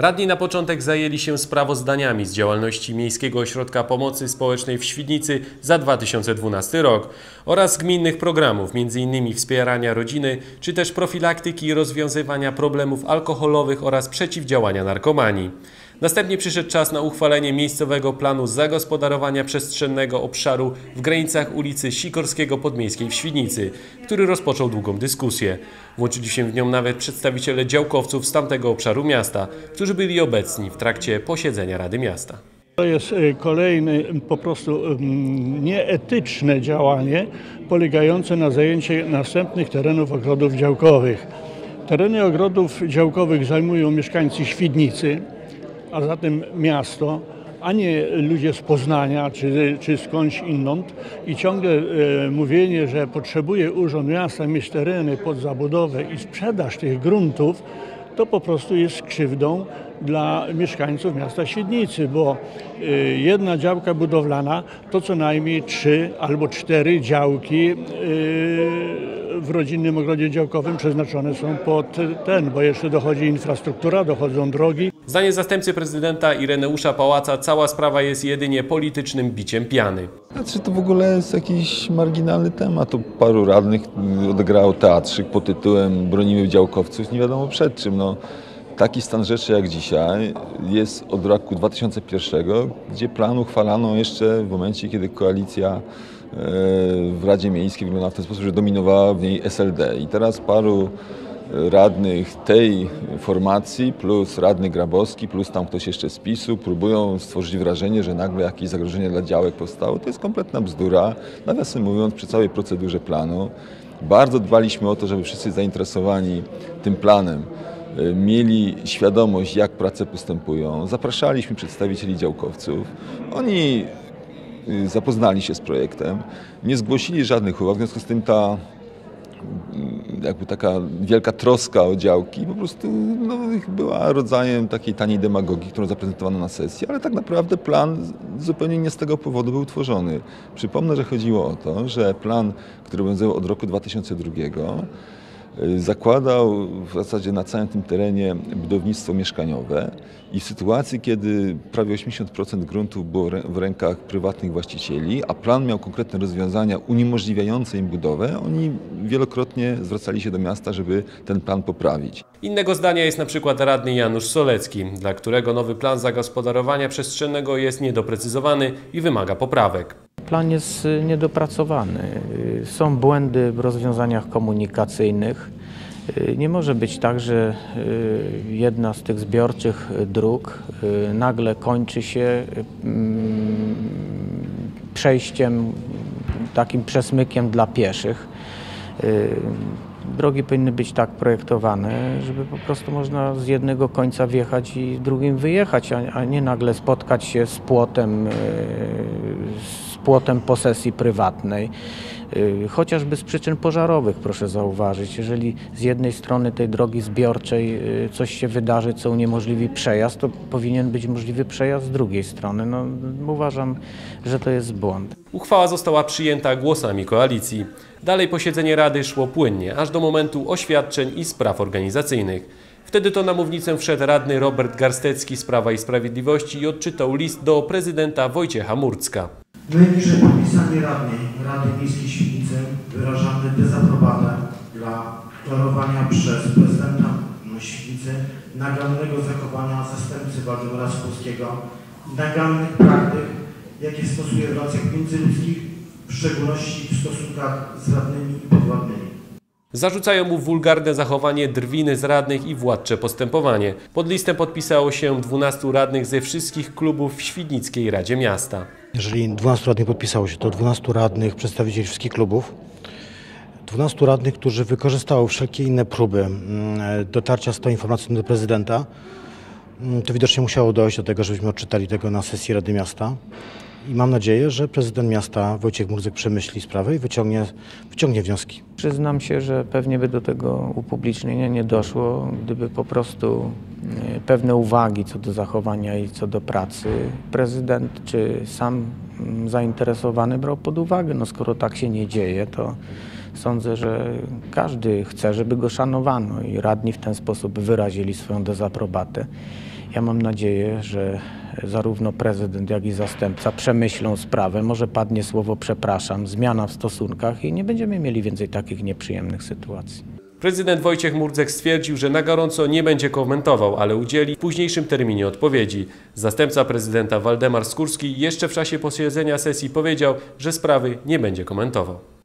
Radni na początek zajęli się sprawozdaniami z działalności Miejskiego Ośrodka Pomocy Społecznej w Świdnicy za 2012 rok oraz gminnych programów, m.in. wspierania rodziny, czy też profilaktyki i rozwiązywania problemów alkoholowych oraz przeciwdziałania narkomanii. Następnie przyszedł czas na uchwalenie miejscowego planu zagospodarowania przestrzennego obszaru w granicach ulicy Sikorskiego Podmiejskiej w Świdnicy, który rozpoczął długą dyskusję. Włączyli się w nią nawet przedstawiciele działkowców z tamtego obszaru miasta, którzy byli obecni w trakcie posiedzenia Rady Miasta. To jest y, kolejne po prostu nieetyczne działanie polegające na zajęciu następnych terenów ogrodów działkowych. Tereny ogrodów działkowych zajmują mieszkańcy Świdnicy, a zatem miasto, a nie ludzie z Poznania czy, czy skądś inąd. I ciągle e, mówienie, że potrzebuje Urząd Miasta mieć tereny pod zabudowę i sprzedaż tych gruntów, to po prostu jest krzywdą dla mieszkańców miasta Świdnicy, bo y, jedna działka budowlana to co najmniej trzy albo cztery działki y, w rodzinnym ogrodzie działkowym przeznaczone są pod ten, bo jeszcze dochodzi infrastruktura, dochodzą drogi. Zdaniem zastępcy prezydenta Ireneusza Pałaca cała sprawa jest jedynie politycznym biciem piany. Znaczy to w ogóle jest jakiś marginalny temat. Tu paru radnych odegrało teatrzyk pod tytułem Bronimy działkowców, nie wiadomo przed czym. No, taki stan rzeczy jak dzisiaj jest od roku 2001, gdzie plan uchwalano jeszcze w momencie, kiedy koalicja e, w Radzie Miejskiej wyglądała w ten sposób, że dominowała w niej SLD. I teraz paru radnych tej formacji, plus radny Grabowski, plus tam ktoś jeszcze z PiSu, próbują stworzyć wrażenie, że nagle jakieś zagrożenie dla działek powstało. To jest kompletna bzdura. Nawiasem mówiąc, przy całej procedurze planu bardzo dbaliśmy o to, żeby wszyscy zainteresowani tym planem y, mieli świadomość, jak prace postępują. Zapraszaliśmy przedstawicieli działkowców. Oni y, zapoznali się z projektem, nie zgłosili żadnych uwag, w związku z tym ta jakby taka wielka troska o działki po prostu no, była rodzajem takiej taniej demagogii, którą zaprezentowano na sesji, ale tak naprawdę plan zupełnie nie z tego powodu był tworzony. Przypomnę, że chodziło o to, że plan, który obowiązywał od roku 2002 Y, zakładał w zasadzie na całym tym terenie budownictwo mieszkaniowe i w sytuacji, kiedy prawie 80% gruntów było w rękach prywatnych właścicieli, a plan miał konkretne rozwiązania uniemożliwiające im budowę, oni wielokrotnie zwracali się do miasta, żeby ten plan poprawić. Innego zdania jest na przykład radny Janusz Solecki, dla którego nowy plan zagospodarowania przestrzennego jest niedoprecyzowany i wymaga poprawek. Plan jest y, niedopracowany. Y, Są błędy w rozwiązaniach komunikacyjnych. Y, Nie może być tak, że jedna z tych zbiorczych dróg nagle kończy się mm, przejściem, takim przesmykiem dla pieszych. Drogi powinny być tak projektowane, żeby po prostu można z jednego końca wjechać i drugim wyjechać, a nie nagle spotkać się z płotem, z płotem posesji prywatnej. Y, Chociażby z przyczyn pożarowych, proszę zauważyć. Jeżeli z jednej strony tej drogi zbiorczej y, coś się wydarzy, co uniemożliwi przejazd, to powinien być możliwy przejazd z drugiej strony. No, uważam, że to jest błąd. Uchwała została przyjęta głosami koalicji. Dalej posiedzenie Rady szło płynnie, aż do momentu oświadczeń i spraw organizacyjnych. Wtedy to na mównicę wszedł radny Robert Garstecki z Prawa i Sprawiedliwości i odczytał list do prezydenta Wojciecha Murcka. Najniżej podpisani radni Rady Miejskiej Świdnicy wyrażamy dezaprobatę dla klarowania przez prezydenta Świdnicy nagannego zachowania zastępcy Waldemara Spolskiego nagannych praktyk, jakie stosuje w relacjach międzyludzkich, w szczególności w stosunkach z radnymi i podwładnymi. Zarzucają mu wulgarne zachowanie, drwiny z radnych i władcze postępowanie. Pod listem podpisało się 12 radnych ze wszystkich klubów w Świdnickiej Radzie Miasta. Jeżeli 12 radnych podpisało się, to 12 radnych przedstawicieli wszystkich klubów, 12 radnych, którzy wykorzystało wszelkie inne próby mm, dotarcia z tą informacją do prezydenta, Mm, to widocznie musiało dojść do tego, żebyśmy odczytali tego na sesji Rady Miasta. I mam nadzieję, że prezydent miasta Wojciech Murzyk przemyśli sprawę i wyciągnie, wyciągnie wnioski. Przyznam się, że pewnie by do tego upublicznienia nie doszło, gdyby po prostu e, pewne uwagi co do zachowania i co do pracy prezydent czy sam mm, zainteresowany brał pod uwagę. No skoro tak się nie dzieje, to sądzę, że każdy chce, żeby go szanowano i radni w ten sposób wyrazili swoją dezaprobatę. Ja mam nadzieję, że zarówno prezydent, jak i zastępca przemyślą sprawę. Może padnie słowo przepraszam, zmiana w stosunkach i nie będziemy mieli więcej takich nieprzyjemnych sytuacji. Prezydent Wojciech Murdzek stwierdził, że na gorąco nie będzie komentował, ale udzieli w późniejszym terminie odpowiedzi. Zastępca prezydenta Waldemar Skórski jeszcze w czasie posiedzenia sesji powiedział, że sprawy nie będzie komentował.